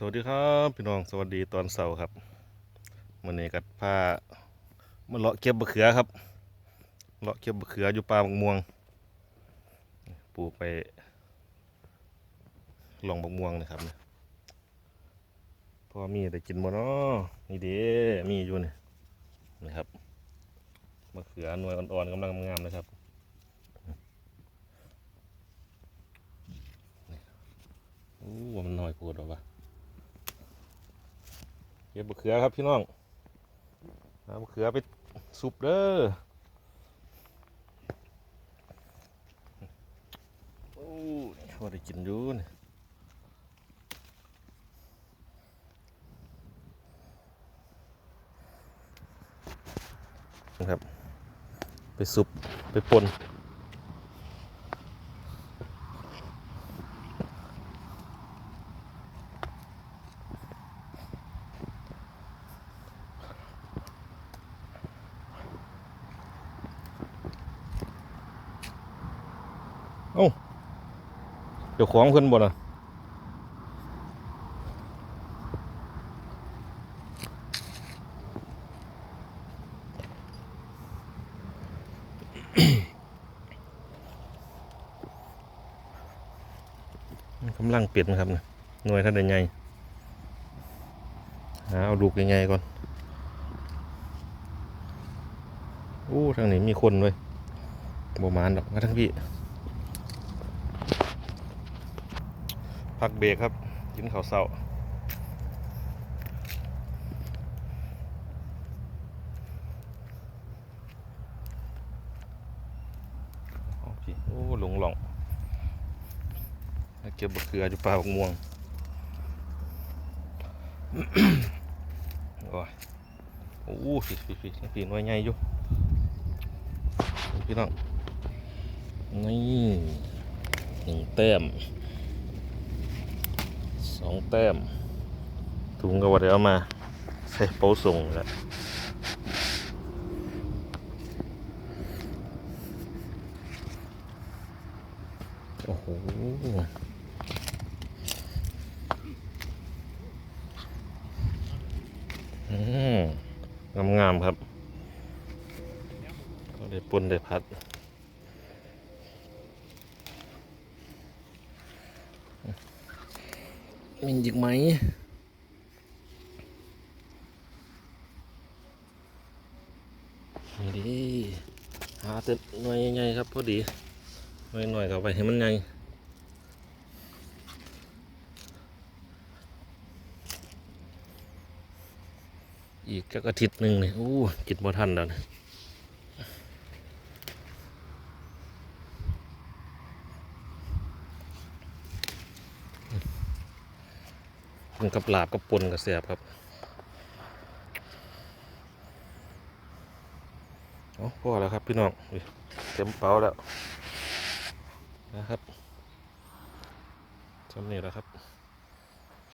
สวัสดีครับพี่น้องสวัสดีตอนเสาร์ครับวันนี้กัดผ้ามาเลาะเก็บมะเขือครับเลาะเก็บมะเขืออยู่ป่าบกม่วง ปลูกไปลองบกม่วงนะครับเนี่ยพอมีแต่กินหมดเนาะนี่เด้มีอยู่นี่นี่ครับมะเขือหน่วยอ่อนๆกำลังงามๆเลยครับโอ้มันหน้อยโพดหรอวะ ก็บมะเขือครับพี่น้องเอามะเขือไปสุบเด้อโอ้ยพอได้กินอยู่นี่นะครับ ไปสุบไปปน เดี๋ยวของเพิ่นบ่น่ะกำลังเปลี่ยนครับหน่วยท่านใดใหญ่หาเอาลูกใหญ่ก่อนโอ้ทางนี้มีคนเว้ยบ่มานดอกมาทั้งพี่ พักเบรกครับ กินข้าวเศร้าโอเคโอ้หลงหลงเก็บบักเขืออยู่ป่าบกม่วงโอ้ยโอ้พี่พี่พี่พี่น่วยใหญ่อยู่พี่น้องนี่หนึ่งแต้ม องแต้ม ถุงก็ว่าเดี๋ยวเอามา ใส่โป๊ส่งแล้วโอ้โหงามๆครับ ก็ได้ปุ่นได้พัด มีอีกไหมนี่ดิหาแต่หน่วยใหญ่ๆครับพอดีหน่วยหน่อยๆกับไปให้มันใหญ่อีกจักอาทิตย์หนึ่งเนี่ยโอ้กินบ่ทันแล้วนะ กินกับลาบกับปนกับแสบครับโอ้พอแล้วครับพี่น้องเต็มเป๋าแล้วนะครับจำเนี่แล้วครับ